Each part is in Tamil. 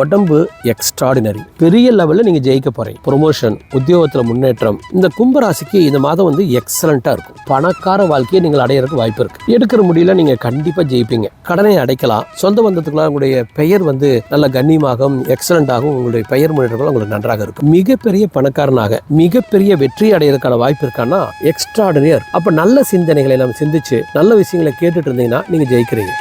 உடம்பு எக்ஸ்ட்ராடினரி பெரிய லெவலில் நீங்கள் ஜெயிக்க போகிறீங்க ப்ரொமோஷன் உத்தியோகத்தில் முன்னேற்றம். இந்த கும்பராசிக்கு இந்த மாதம் வந்து எக்ஸலண்ட்டாக இருக்கும். பணக்கார வாழ்க்கையை நீங்கள் அடையிறதுக்கு வாய்ப்பு இருக்கு. எடுக்கிற முடியல நீங்கள் கண்டிப்பாக ஜெயிப்பீங்க. கடனை அடைக்கலாம். சொந்த பந்தத்துக்குள்ள உங்களுடைய பெயர் வந்து நல்ல கண்ணியமாகவும் எக்ஸலண்ட்டாகவும் உங்களுடைய பெயர் முன்னேற்றங்களும் உங்களுக்கு நன்றாக இருக்கும் மிகப்பெரிய பணக்காரனாக மிகப்பெரிய வெற்றி அடையிறதுக்கான வாய்ப்பு இருக்கான்னா எக்ஸ்ட்ராடினியர் அப்போ நல்ல சிந்தனைகளை நம்ம சிந்திச்சு நல்ல விஷயங்களை கேட்டுட்டு இருந்தீங்கன்னா நீங்கள் ஜெயிக்கிறீங்க.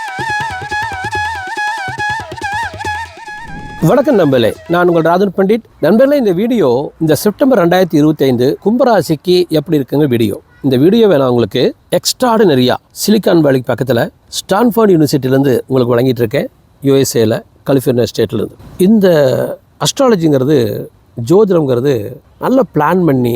வணக்கம் நண்பர்களே. நான் உங்கள் ராஜன் பண்டிட். நண்பர்களே இந்த வீடியோ இந்த செப்டம்பர் ரெண்டாயிரத்தி இருபத்தைந்து கும்பராசிக்கு எப்படி இருக்குங்க வீடியோ. இந்த வீடியோவை நான் உங்களுக்கு எக்ஸ்ட்ராடினரியா சிலிக்கான் வேலிக்கு பக்கத்தில் ஸ்டான்ஃபோர்ட் யூனிவர்சிட்டியிலேருந்து உங்களுக்கு வழங்கிட்டு இருக்கேன் யூஎஸ்ஏல கலிஃபோர்னியா ஸ்டேட்லேருந்து இந்த அஸ்ட்ராலஜிங்கிறது ஜோதிடம்ங்கிறது நல்ல பிளான் பண்ணி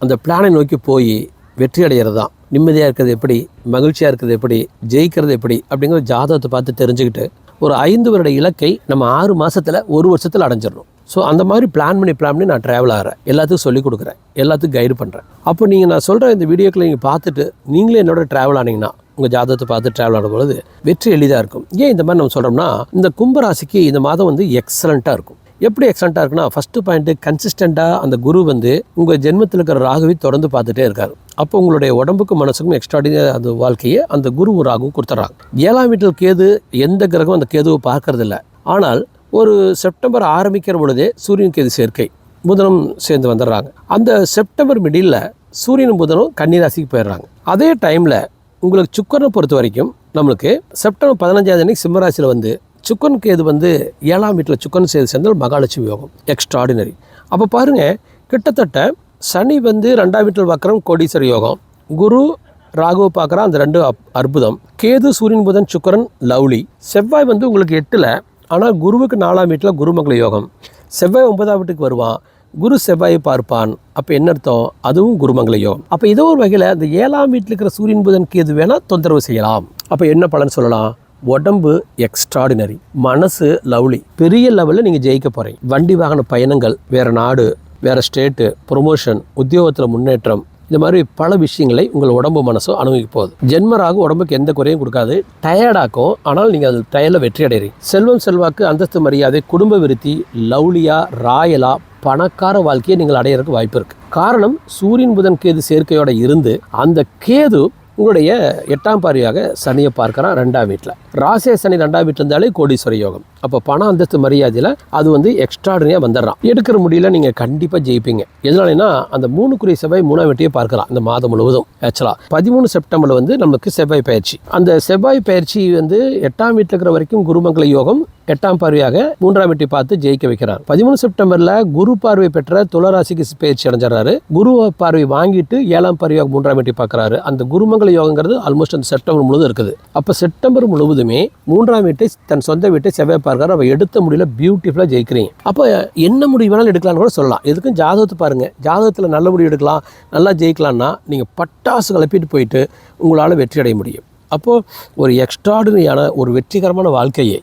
அந்த பிளானை நோக்கி போய் வெற்றி அடைகிறது தான். நிம்மதியாக இருக்கிறது எப்படி? மகிழ்ச்சியாக இருக்கிறது எப்படி? ஜெயிக்கிறது எப்படி? அப்படிங்கிற ஜாதகத்தை பார்த்து தெரிஞ்சுக்கிட்டு ஒரு ஐந்து வருட இலக்கை நம்ம ஆறு மாதத்தில் ஒரு வருஷத்தில் அடைஞ்சிடணும். ஸோ அந்த மாதிரி பிளான் பண்ணி பிளான் பண்ணி நான் ட்ராவல் ஆகிறேன் எல்லாத்துக்கும் சொல்லிக் கொடுக்குறேன். எல்லாத்துக்கும் கைடு பண்ணுறேன் அப்போ நீங்கள் நான் சொல்கிற இந்த வீடியோக்களை நீங்கள் பார்த்துட்டு நீங்களே என்னோட ட்ராவல் ஆனீங்கன்னா உங்கள் ஜாதகத்தை பார்த்து ட்ராவல் ஆகும் பொழுது வெற்றி எளிதாக இருக்கும். ஏன் இந்த மாதிரி நம்ம சொல்கிறோம்னா இந்த கும்பராசிக்கு இந்த மாதம் வந்து எக்ஸலண்ட்டாக இருக்கும். எப்படி எக்ஸலண்ட்டாக இருக்குன்னா ஃபஸ்ட்டு பாயிண்ட்டு கன்சிஸ்டண்ட்டாக அந்த குரு வந்து உங்கள் ஜென்மத்தில் இருக்கிற ராகுவை தொடர்ந்து பார்த்துட்டே இருக்காரு. அப்போ உங்களுடைய உடம்புக்கும் மனசுக்கும் எக்ஸ்ட்ராடினரி அந்த வாழ்க்கையை அந்த குரு ராகுவும் கொடுத்துட்றாங்க. ஏழாம் வீட்டில் கேது எந்த கிரகம் அந்த கேதுவை பார்க்கறதில்ல. ஆனால் ஒரு செப்டம்பர் ஆரம்பிக்கிற பொழுதே சூரியன் கேது சேர்க்கை புதனும் சேர்ந்து வந்துடுறாங்க. அந்த செப்டம்பர் மிடில் சூரியனும் புதனும் கன்னிராசிக்கு போயிடுறாங்க. அதே டைமில் உங்களுக்கு சுக்கரனை பொறுத்த வரைக்கும் நம்மளுக்கு செப்டம்பர் பதினஞ்சாவது அன்னைக்கு சிம்மராசியில் வந்து சுக்கன் கேது வந்து ஏழாம் வீட்டில் சுக்கன் சேது சேர்ந்தால் மகாலட்சுமி யோகம் எக்ஸ்ட்ராடினரி அப்போ பாருங்கள் கிட்டத்தட்ட சனி வந்து ரெண்டாம் வீட்டில் பார்க்குறோம் கோடீஸ்வர யோகம் குரு ராகு பார்க்குறா அந்த ரெண்டு அப்- அற்புதம். கேது சூரியன் புதன் சுக்கரன் லவ்லி. செவ்வாய் வந்து உங்களுக்கு எட்டில் ஆனால் குருவுக்கு நாலாம் வீட்டில் குருமங்கள யோகம். செவ்வாய் ஒன்பதாம் வீட்டுக்கு வருவான் குரு செவ்வாயை பார்ப்பான். அப்போ என்ன அர்த்தம்? அதுவும் குருமங்கள யோகம். அப்போ ஏதோ ஒரு வகையில் அந்த ஏழாம் வீட்டில் இருக்கிற சூரியன் புதன் கேது வேணால் தொந்தரவு செய்யலாம். அப்போ என்ன பலன் சொல்லலாம்? உடம்பு எக்ஸ்ட்ராடினரி மனசு லவ்லி பெரிய லெவலில் நீங்கள் ஜெயிக்க போகிறீங்க வண்டி வாகன பயணங்கள் வேறு நாடு வேறு ஸ்டேட்டு ப்ரொமோஷன் உத்தியோகத்தில் முன்னேற்றம் இந்த மாதிரி பல விஷயங்களை உங்கள் உடம்பு மனசோ அனுபவிக்க போகுது. ஜென்மராக உடம்புக்கு எந்த குறையும் கொடுக்காது. டயர்டாக்கும் ஆனால் நீங்கள் அது டயரில் வெற்றி அடைகிறீங்க செல்வம் செல்வாக்கு அந்தஸ்து மரியாதை குடும்ப விருத்தி லவ்லியா ராயலா பணக்கார வாழ்க்கையை நீங்கள் அடையிறதுக்கு வாய்ப்பு இருக்குது காரணம் சூரியன் புதன் கேது சேர்க்கையோட இருந்து அந்த கேது உங்களுடைய எட்டாம் பாரியாக சனியை பார்க்குறான் ரெண்டாம் வீட்டில். ராசே சனி ரெண்டாம் வீட்டில் இருந்தாலே கோடீஸ்வர யோகம். அப்போ பண அந்தஸ்து மரியாதையில் அது வந்து எக்ஸ்ட்ராடனியாக வந்துடுறான். எடுக்கிற முடியல நீங்கள் கண்டிப்பாக ஜெயிப்பீங்க. எதனாலனா அந்த மூணுக்குரிய செவ்வாய் மூணாம் வெட்டியை பார்க்கலாம் இந்த மாதம் முழுவதும் ஆக்சுவலாக பதிமூணு செப்டம்பரில் வந்து நமக்கு செவ்வாய் பயிற்சி. அந்த செவ்வாய் பயிற்சி வந்து எட்டாம் வீட்டில் இருக்கிற வரைக்கும் குருமங்கள யோகம் எட்டாம் பார்வையாக மூன்றாம் வீட்டை பார்த்து ஜெயிக்க வைக்கிறார். பதிமூணு செப்டம்பர்ல குரு பார்வை பெற்ற துளராசிக்கு பயிற்சி அடைஞ்சிடறாரு. குரு பார்வை வாங்கிட்டு ஏழாம் பார்வையாக மூன்றாம் வெட்டி பார்க்கறாரு. அந்த குருமங்கள யோகங்கிறது ஆல்மோஸ்ட் அந்த செப்டம்பர் முழுவதும் இருக்குது. அப்போ செப்டம்பர் முழுவதுமே மூன்றாம் வீட்டை தன் சொந்த வீட்டை செவ்வாய் பார்க்கறாரு அவள் எடுத்த முடியல பியூட்டிஃபுல்லாக ஜெயிக்கிறீங்க. அப்போ என்ன முடிவு வேணாலும் எடுக்கலாம்னு கூட சொல்லலாம். எதுக்கும் ஜாதகத்தை பாருங்கள் ஜாதகத்தில் நல்ல முடிவு எடுக்கலாம் நல்லா ஜெயிக்கலாம்னா நீங்கள் பட்டாசு கிளப்பிட்டு போயிட்டு உங்களால் வெற்றி அடைய முடியும். அப்போது ஒரு எக்ஸ்ட்ராடினரியான ஒரு வெற்றிகரமான வாழ்க்கையை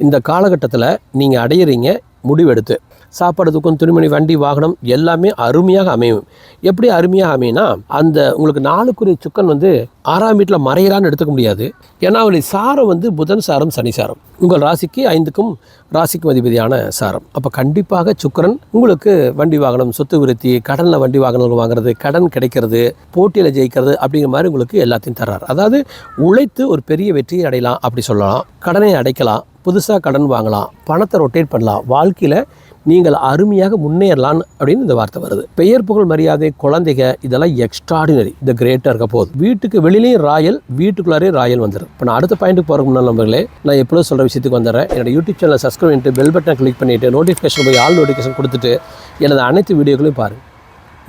இந்த காலகட்டத்தில் நீங்கள் அடையிறீங்க முடிவெடுத்து. சாப்பாடு தூக்கம் துணிமணி வண்டி வாகனம் எல்லாமே அருமையாக அமையும். எப்படி அருமையாக அமையினா அந்த உங்களுக்கு நாளுக்குரிய சுக்கன் வந்து ஆறாம் வீட்டில் மறையிறான்னு எடுத்துக்க முடியாது. ஏன்னா அவளுடைய சாரம் வந்து புதன் சாரம் சனி சாரம். உங்கள் ராசிக்கு ஐந்துக்கும் ராசிக்கும் அதிபதியான சாரம். அப்போ கண்டிப்பாக சுக்கரன் உங்களுக்கு வண்டி வாகனம் சொத்து விருத்தி கடனில் வண்டி வாகனங்கள் வாங்குறது கடன் கிடைக்கிறது போட்டியில் ஜெயிக்கிறது அப்படிங்கிற மாதிரி உங்களுக்கு எல்லாத்தையும் தர்றார். அதாவது உழைத்து ஒரு பெரிய வெற்றியை அடையலாம் அப்படி சொல்லலாம். கடனை அடைக்கலாம் புதுசாக கடன் வாங்கலாம் பணத்தை ரொட்டேட் பண்ணலாம். வாழ்க்கையில் நீங்கள் அருமையாக முன்னேறலாம் அப்படின்னு இந்த வார்த்தை வருது. பெயர் புகழ் மரியாதை குழந்தைங்க இதெல்லாம் எக்ஸ்ட்ராடினரி இந்த கிரேட்டாக இருக்க போகுது. வீட்டுக்கு வெளியிலேயும் ராயல் வீட்டுக்குள்ளாரே ராயல் வந்துடும் இப்போ நான் அடுத்த பாயிண்ட்டுக்கு போகிறக்கு முன்னாள் நம்பர்களே நான் எப்பொழுதும் சொல்கிற விஷயத்துக்கு வந்துடுறேன். என்னோட யூடியூப் சேனலை சப்ஸ்கிரைப் பண்ணிட்டு பெல் பட்டனை கிளிக் பண்ணிவிட்டு நோட்டிஃபிகேஷன் போய் ஆல் நோட்டிஃபிகேஷன் கொடுத்துட்டு எனது அனைத்து வீடியோக்களையும் பாருங்கள்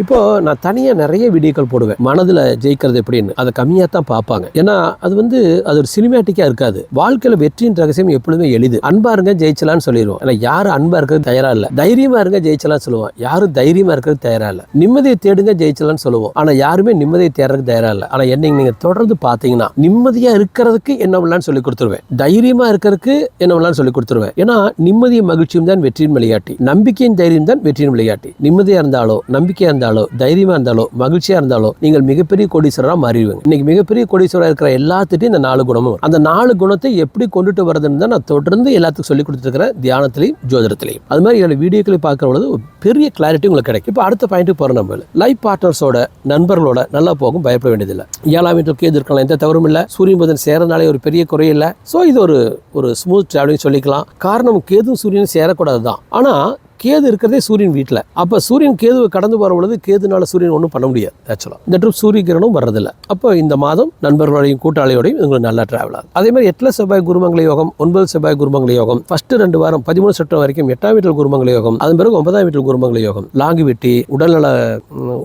இப்போது நான் தனியாக நிறைய வீடியோக்கள் போடுவேன். மனதில் ஜெயிக்கிறது எப்படின்னு. அதை கம்மியாக தான் பார்ப்பாங்க. ஏன்னா அது வந்து அது ஒரு சினிமேட்டிக்காக இருக்காது. வாழ்க்கையில் வெற்றியின் ரகசியம் எப்பொழுதுமே எளிது. அன்பாக இருங்க ஜெயிச்சலாம்னு சொல்லிடுவோம். ஆனால் யாரும் அன்பாக இருக்கிறது தயாராக இல்லை? தைரியமாக இருங்க ஜெயிச்சலாம்னு சொல்லுவோம். யாரும் தைரியமாக இருக்கிறது தயாராக இல்லை? நிம்மதியை தேடுங்க ஜெயிச்சலாம்னு சொல்லுவோம். ஆனால் யாருமே நிம்மதியை தேடுறதுக்கு தயாராக இல்லை. ஆனால் என்னை நீங்கள் தொடர்ந்து பார்த்தீங்கன்னா நிம்மதியாக இருக்கிறதுக்கு என்ன பண்ணலாம்னு சொல்லி கொடுத்துருவேன். தைரியமாக இருக்கிறதுக்கு என்ன பண்ணலாம்னு சொல்லி கொடுத்துருவேன். ஏன்னா நிம்மதியும் மகிழ்ச்சியும் தான் வெற்றியின் விளையாட்டி. நம்பிக்கையின் தைரியம் தான் வெற்றியின் விளையாட்டி. நிம்மதியாக இருந்தாலோ நம்பிக்கையாக இருந்தாலும் இருந்தாலோ தைரியமா இருந்தாலோ மகிழ்ச்சியா இருந்தாலோ நீங்கள் மிகப்பெரிய கோடீஸ்வரரா மாறிடுவீங்க. இன்னைக்கு மிகப்பெரிய கோடீஸ்வரா இருக்கிற எல்லாத்துட்டையும் இந்த நாலு குணமும் அந்த நாலு குணத்தை எப்படி கொண்டுட்டு வரதுன்னு தான் நான் தொடர்ந்து எல்லாத்துக்கும் சொல்லி கொடுத்துருக்கிறேன் தியானத்திலையும் ஜோதிடத்திலையும். அது மாதிரி என்னோட வீடியோக்களை பார்க்குற பொழுது ஒரு பெரிய கிளாரிட்டி உங்களுக்கு கிடைக்கும். இப்போ அடுத்த பாயிண்ட்டுக்கு போகிற நம்ம. லைஃப் பார்ட்னர்ஸோட நண்பர்களோட நல்லா போகும் பயப்பட வேண்டியதில்லை. ஏழாம் வீட்டில் கேது இருக்கலாம் எந்த தவறும் இல்லை. சூரியன் புதன் சேரனாலே ஒரு பெரிய குறையில்லை இல்லை. ஸோ இது ஒரு ஒரு ஸ்மூத் ட்ராவலிங் சொல்லிக்கலாம். காரணம் கேதும் சூரியனும் சேரக்கூடாது தான் ஆனால் கேது இருக்கிறதே சூரியன் வீட்டில் அப்போ சூரியன் கேதுவை கடந்து போகிற பொழுது கேதுனால சூரியன் ஒன்றும் பண்ண முடியாது ஆக்சுவலாக இந்த ட்ரிப் சூரிய கிரகணம் வர்றதில்லை. அப்போ இந்த மாதம் நண்பர்களோடையும் கூட்டாளியோடையும் உங்களுக்கு நல்லா ட்ராவல் ஆகும் அதே மாதிரி எட்டில் செவ்வாய் குருமங்கள யோகம் ஒன்பது செவ்வாய் குருமங்கள யோகம் ஃபர்ஸ்ட் ரெண்டு வாரம் பதிமூணு சட்டம் வரைக்கும் எட்டாம் வீட்டில் குருமங்கள யோகம் அதன் பிறகு ஒன்பதாம் வீட்டில் குருமங்கள யோகம் லாங்கு வெட்டி உடல்நல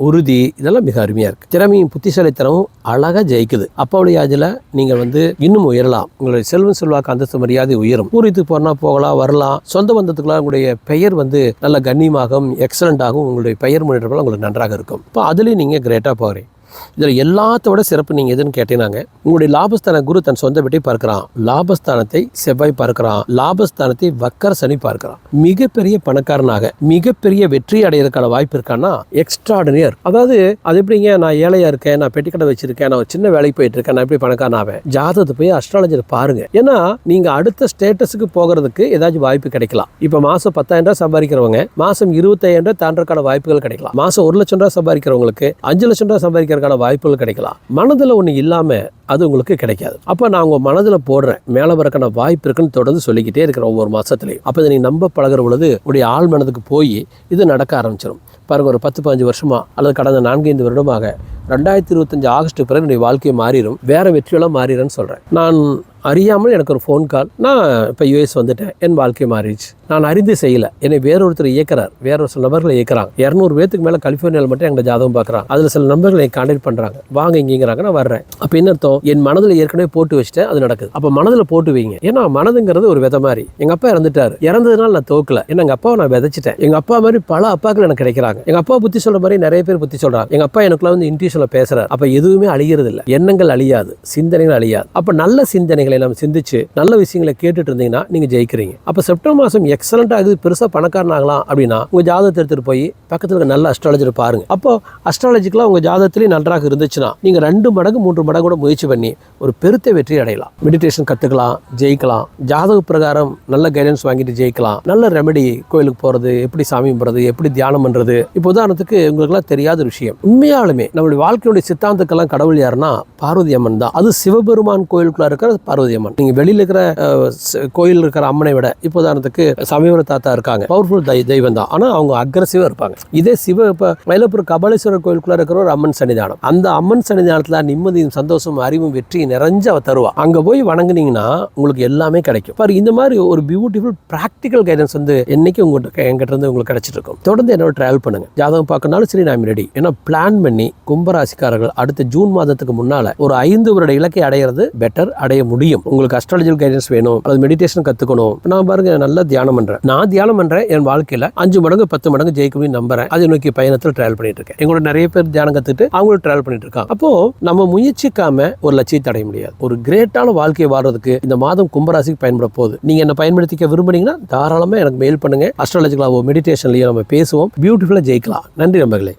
உறுதி இதெல்லாம் மிக அருமையாக இருக்குது திறமையும் புத்திசாலித்தனமும் அழகாக ஜெயிக்குது. அப்பாவுடைய ஆஜில் நீங்கள் வந்து இன்னும் உயரலாம். உங்களுடைய செல்வம் செல்வாக்கு அந்தஸ்து மரியாதை உயரும். பூரித்து போனால் போகலாம் வரலாம். சொந்த பந்தத்துக்குலாம் உங்களுடைய பெயர் வந்து நல்ல கண்ணியமாகவும் எக்ஸலண்ட்டாகவும் உங்களுடைய பெயர் முன்னேற்றங்கள் உங்களுக்கு நன்றாக இருக்கும். இப்போ அதுலேயும் நீங்கள் கிரேட்டாக போகிறீங்க இதில் எல்லாத்தோட சிறப்பு நீங்கள் எதுன்னு கேட்டீங்கன்னாங்க உங்களுடைய லாபஸ்தான குரு தன் சொந்த வீட்டை பார்க்கிறான். லாபஸ்தானத்தை செவ்வாய் பார்க்கிறான். லாபஸ்தானத்தை வக்கர சனி பார்க்கிறான். மிகப்பெரிய பணக்காரனாக மிகப்பெரிய வெற்றி அடைகிறதுக்கான வாய்ப்பு இருக்கான்னா எக்ஸ்ட்ராடினியர் அதாவது அது எப்படிங்க நான் ஏழையா இருக்கேன் நான் பெட்டிக்கடை வச்சிருக்கேன் நான் ஒரு சின்ன வேலைக்கு போயிட்டு இருக்கேன் நான் எப்படி பணக்காரன் ஆவேன்? ஜாதகத்தை போய் அஸ்ட்ராலஜர் பாருங்க. ஏன்னா நீங்க அடுத்த ஸ்டேட்டஸுக்கு போகிறதுக்கு ஏதாச்சும் வாய்ப்பு கிடைக்கலாம். இப்போ மாசம் பத்தாயிரம் ரூபாய் சம்பாதிக்கிறவங்க மாசம் இருபத்தாயிரம் ரூபாய் தாண்டறதுக்கான வாய்ப்புகள் கிடைக்கலாம். மாசம் ஒரு லட்சம் ரூபாய் சம்பாதிக்கிறவங்களுக்கு அஞ்சு லட்சம் ரூபாய் சம்பாதிக்கிறதுக்கான வாய்ப்புகள் கிடைக்கலாம். மனதில் ஒன்று இல்லாமல் அது உங்களுக்கு கிடைக்காது. அப்போ நான் உங்கள் மனதில் போடுறேன். மேலே வரக்கான வாய்ப்பு இருக்குன்னு தொடர்ந்து சொல்லிக்கிட்டே இருக்கிறேன் ஒவ்வொரு மாதத்துலையும் அப்போ இதை நீ நம்ப பழகுற பொழுது உடைய ஆள் மனதுக்கு போய் இது நடக்க ஆரம்பிச்சிடும் பாருங்கள் ஒரு பத்து பதினஞ்சு வருஷமாக அல்லது கடந்த நான்கைந்து வருடமாக ரெண்டாயிரத்தி இருபத்தஞ்சு ஆகஸ்ட் பிறகு என்னுடைய வாழ்க்கையை மாறிடும் வேறு வெற்றியெல்லாம் மாறிடும்னு சொல்கிறேன் நான் அறியாமல் எனக்கு ஒரு ஃபோன் கால் நான் இப்போ யூஎஸ் வந்துட்டேன். என் வாழ்க்கை மாறிடுச்சு. நான் அறிந்து செய்யலை. என்னை வேறொருத்தர் இயக்கிறார். வேற ஒரு சில நபர்களை இயக்கிறாங்க. இரநூறு பேத்துக்கு மேலே கலிஃபோர்னியாவில் மட்டும் எங்களை ஜாதகம் பார்க்குறாங்க அதில் சில நண்பர்களை கான்டாக்ட் பண்ணுறாங்க வாங்க இங்கேங்கிறாங்க. நான் வர்றேன். அப்போ என்ன அர்த்தம்? என் மனதில் ஏற்கனவே போட்டு வச்சுட்டேன். அது நடக்குது. அப்போ மனதில் போட்டு வைங்க. ஏன்னா மனதுங்கிறது ஒரு வித மாதிரி. எங்கள் அப்பா இறந்துட்டார். இறந்ததுனால நான் தோக்கல. ஏன்னா எங்கள் அப்பாவை நான் விதைச்சிட்டேன். எங்கள் அப்பா மாதிரி பல அப்பாக்கள் எனக்கு கிடைக்கிறாங்க. எங்கள் அப்பா புத்தி சொல்கிற மாதிரி நிறைய பேர் புத்தி சொல்கிறாங்க எங்கள் அப்பா எனக்குள்ள வந்து இன்ட்யூஷனில் பேசுகிறார் அப்போ எதுவுமே அழிகிறது இல்லை எண்ணங்கள் அழியாது. சிந்தனைகள் அழியாது. அப்போ நல்ல சிந்தனைகளை நம்ம சிந்திச்சு நல்ல விஷயங்களை கேட்டுட்டு இருந்தீங்கன்னா நீங்கள் ஜெயிக்கிறீங்க. அப்போ செப்டம்பர் மாதம் எக்ஸலண்ட்டாக இது பெருசாக பணக்காரன் ஆகலாம் அப்படின்னா உங்கள் ஜாதகத்தை எடுத்துகிட்டு போய் பக்கத்தில் இருக்க நல்ல அஸ்ட்ராலஜர் பாருங்க. அப்போ அஸ்ட்ராலஜிக்கெலாம் உங்கள் ஜாதகத்திலே நன்றாக இருந்துச்சுன்னா நீங்கள் ரெண்டு மடங்கு மூன்று மடங்கு கூட முயற்சி பண்ணி ஒரு பெருத்த வெற்றி அடையலாம். மெடிடேஷன் கற்றுக்கலாம் ஜெயிக்கலாம். ஜாதக பிரகாரம் நல்ல கைடன்ஸ் வாங்கிட்டு ஜெயிக்கலாம். நல்ல ரெமெடி கோயிலுக்கு போகிறது எப்படி சாமி கும்பிட்றது எப்படி தியானம் பண்ணுறது இப்போ உதாரணத்துக்கு உங்களுக்குலாம் தெரியாத விஷயம். உண்மையாலுமே நம்மளுடைய வாழ்க்கையுடைய சித்தாந்தக்கெல்லாம் கடவுள் யாருன்னா பார்வதி அம்மன் தான். அது சிவபெருமான் கோயிலுக்குள்ள இருக்கிற பார்வதி அம்மன். நீங்கள் வெளியில் இருக்கிற கோயில் இருக்கிற அம்மனை விட இப்போ உதாரணத்துக்கு சமயபுர தாத்தா இருக்காங்க. பவர்ஃபுல் தை தெய்வம் தான். ஆனால் அவங்க அக்ரஸிவாக இருப்பாங்க. இதே சிவ இப்போ மயிலப்பூர் கபாலீஸ்வரர் கோயிலுக்குள்ளே இருக்கிற ஒரு அம்மன் சன்னிதானம். அந்த அம்மன் சன்னிதானத்தில் நிம்மதியும் சந்தோஷம் அறிவும் வெற்றியும் நிறைஞ்சு அவ தருவா. அங்கே போய் வணங்குனீங்கன்னா உங்களுக்கு எல்லாமே கிடைக்கும். பாரு இந்த மாதிரி ஒரு பியூட்டிஃபுல் ப்ராக்டிக்கல் கைடன்ஸ் வந்து என்னைக்கு உங்கள்கிட்ட என்கிட்ட இருந்து உங்களுக்கு கிடைச்சிருக்கும் தொடர்ந்து என்னோட ட்ராவல் பண்ணுங்க. ஜாதகம் பார்க்கனாலும் சரி நான் ரெடி ஏன்னா பிளான் பண்ணி கும்பராசிக்காரர்கள் அடுத்த ஜூன் மாதத்துக்கு முன்னால் ஒரு ஐந்து வருட இலக்கை அடையிறது பெட்டர் அடைய முடியும். உங்களுக்கு அஸ்ட்ராலஜிக்கல் கைடன்ஸ் வேணும் அல்லது மெடிடேஷன் கத்துக்கணும். நான் பாருங்க நல்லா தியானம் பண்றேன். நான் தியானம் பண்றேன் என் வாழ்க்கையில அஞ்சு மடங்கு பத்து மடங்கு ஜெயிக்கணும்னு நம்புறேன். அதை நோக்கி பயணத்தில் ட்ராவல் பண்ணிட்டு இருக்கேன். எங்களோட நிறைய பேர் தியானம் கத்துட்டு அவங்களும் ட்ராவல் பண்ணிட்டு இருக்காங்க. அப்போ நம்ம முயற்சிக்காம ஒரு லட்சியத்தை அடைய முடியாது. ஒரு கிரேட்டான வாழ்க்கையை வாழ்றதுக்கு இந்த மாதம் கும்பராசிக்கு பயன்பட போகுது. நீங்க என்ன பயன்படுத்திக்க விரும்புனீங்கன்னா தாராளமா எனக்கு மெயில் பண்ணுங்க. அஸ்ட்ராலஜிக்கலாவோ மெடிடேஷன்லயோ நம்ம பேசுவோம். பியூட்டிஃபுல்லா ஜெயிக்கலாம். நன்றி நம்பர்களே